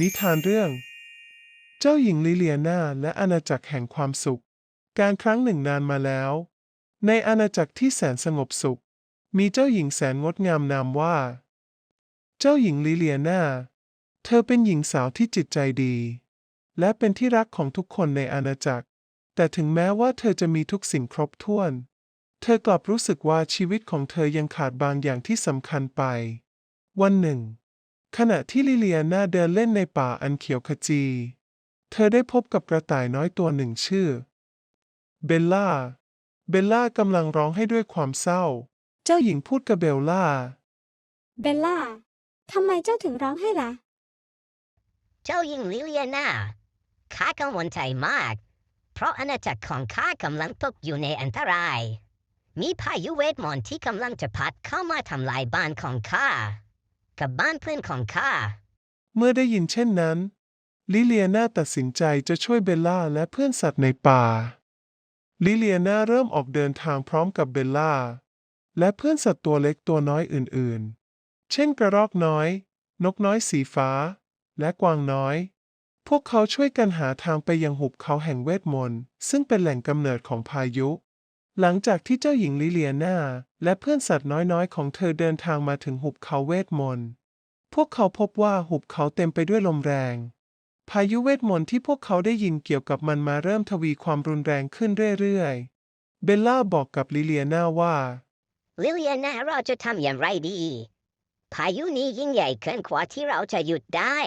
นิทานเรื่อง เจ้าหญิงลิเลียนาและอาณาจักรแห่งความสุข การครั้งหนึ่งนานมาแล้ว ในอาณาจักรที่แสนสงบสุข มีเจ้าหญิงแสนงดงามนามว่า เจ้าหญิงลิเลียนาเธอเป็นหญิงสาวที่จิตใจดี และเป็นที่รักของทุกคนในอาณาจักร แต่ถึงแม้ว่าเธอจะมีทุกสิ่งครบถ้วน เธอกลับรู้สึกว่าชีวิตของเธอยังขาดบางอย่างที่สำคัญไป วันหนึ่ง ขณะที่ลิเลียนาเดินเล่นในป่าอันเขียวขจี เธอได้พบกับกระต่ายน้อยตัวหนึ่งชื่อ เบลล่า เบลล่ากำลังร้องให้ด้วยความเศร้า เจ้าหญิงพูดกับเบลล่า เบลล่า ทำไมเจ้าถึงร้องให้ล่ะ เจ้าหญิงลิเลียนาข้ากังวลใจมาก เพราะอาณาจักรของข้ากำลังตกอยู่ในอันตราย มีพายุเวทมนต์ที่กำลังจะพัดเข้ามาทำลายบ้านของข้า กับบ้านเพื่อนของข้า เมื่อได้ยินเช่นนั้น ลิเลียนาตัดสินใจจะช่วยเบลล่าและเพื่อนสัตว์ในป่า ลิเลียนาเริ่มออกเดินทางพร้อมกับเบลล่า และเพื่อนสัตว์ตัวเล็กตัวน้อยอื่นๆ เช่นกระรอกน้อย นกน้อยสีฟ้า และกวางน้อย พวกเขาช่วยกันหาทางไปยังหุบเขาแห่งเวทมนต์ซึ่งเป็นแหล่งกำเนิดของพายุ หลังจากที่เจ้าหญิงลิเลียนาและเพื่อนสัตว์น้อยๆ ของเธอเดินทางมาถึงหุบเขาเวทมนต์ พวกเขาพบว่าหุบเขาเต็มไปด้วยลมแรง พายุเวทมนต์ที่พวกเขาได้ยินเกี่ยวกับมันมาเริ่มทวีความรุนแรงขึ้นเรื่อยๆ เบลล่าบอกกับลิเลียนาว่า ลิเลียนาเราจะทำอย่างไรดี พายุนี้ยิ่งใหญ่เกินกว่าที่เราจะหยุดได้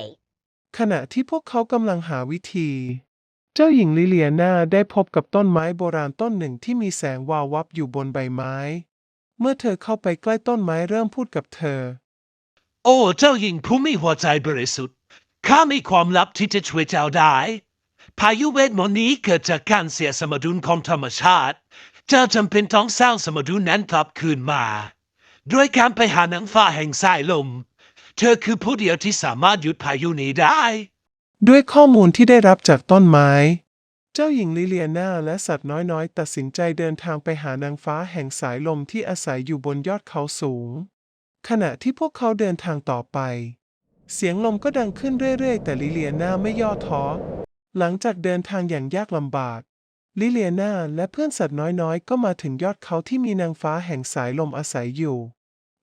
ขณะที่พวกเขากำลังหาวิธีเจ้าหญิงลิเลียนาได้พบกับต้นไม้โบราณต้นหนึ่งที่มีแสงวาววับอยู่บนใบไม้ เมื่อเธอเข้าไปใกล้ต้นไม้เริ่มพูดกับเธอ โอ้เจ้าหญิงผู้มีหัวใจบริสุทธิ์ ข้ามีความลับที่จะช่วยเจ้าได้ พายุเวทมนต์นี้เกิดจากการเสียสมดุลของธรรมชาติ เจ้าจำเป็นต้องสร้างสมดุลนั้นกลับคืนมา ด้วยการไปหาหนางฟ้าแห่งสายลม เธอคือผู้เดียวที่สามารถหยุดพายุนี้ได้ ด้วยข้อมูลที่ได้รับจากต้นไม้ เจ้าหญิงลิเลียนาและสัตว์น้อยๆ ตัดสินใจเดินทางไปหานางฟ้าแห่งสายลมที่อาศัยอยู่บนยอดเขาสูง ขณะที่พวกเขาเดินทางต่อไป เสียงลมก็ดังขึ้นเรื่อยๆ แต่ลิเลียนาไม่ย่อท้อ หลังจากเดินทางอย่างยากลำบาก ลิเลียนาและเพื่อนสัตว์น้อยๆ ก็มาถึงยอดเขาที่มีนางฟ้าแห่งสายลมอาศัยอยู่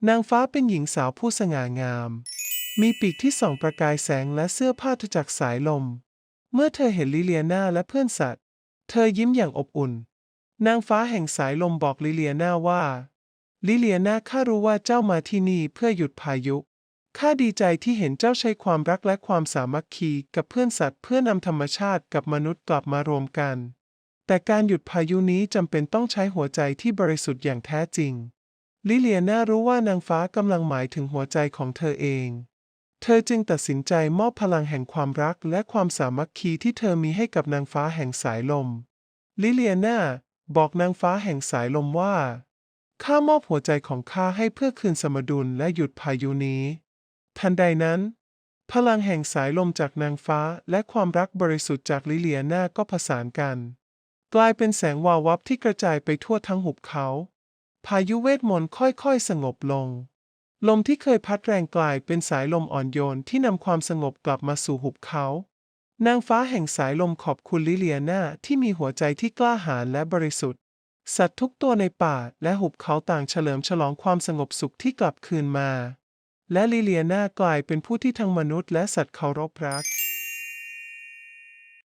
นางฟ้าเป็นหญิงสาวผู้สง่างาม มีปีกที่ส่องประกายแสงและเสื้อผ้าทจากสายลม เมื่อเธอเห็นลิเลียนาและเพื่อนสัตว์ เธอยิ้มอย่างอบอุ่น นางฟ้าแห่งสายลมบอกลิเลียนาว่า ลิเลียนาข้ารู้ว่าเจ้ามาที่นี่เพื่อหยุดพายุ ข้าดีใจที่เห็นเจ้าใช้ความรักและความสามัคคีกับเพื่อนสัตว์เพื่อนำธรรมชาติกับมนุษย์กลับมารวมกัน แต่การหยุดพายุนี้จำเป็นต้องใช้หัวใจที่บริสุทธิ์อย่างแท้จริงลิเลียนารู้ว่านางฟ้ากำลังหมายถึงหัวใจของเธอเอง เธอจึงตัดสินใจมอบพลังแห่งความรักและความสามัคคีที่เธอมีให้กับนางฟ้าแห่งสายลม ลิเลียนาบอกนางฟ้าแห่งสายลมว่า ข้ามอบหัวใจของข้าให้เพื่อคืนสมดุลและหยุดพายุนี้ ทันใดนั้น พลังแห่งสายลมจากนางฟ้าและความรักบริสุทธิ์จากลิเลียนาก็ผสานกัน กลายเป็นแสงวาววับที่กระจายไปทั่วทั้งหุบเขา พายุเวทมนต์ค่อยๆ สงบลง ลมที่เคยพัดแรงกลายเป็นสายลมอ่อนโยนที่นำความสงบกลับมาสู่หุบเขา นางฟ้าแห่งสายลมขอบคุณลิเลียนาที่มีหัวใจที่กล้าหาญและบริสุทธิ์ สัตว์ทุกตัวในป่าและหุบเขาต่างเฉลิมฉลองความสงบสุขที่กลับคืนมา และลิเลียนากลายเป็นผู้ที่ทั้งมนุษย์และสัตว์เคารพรัก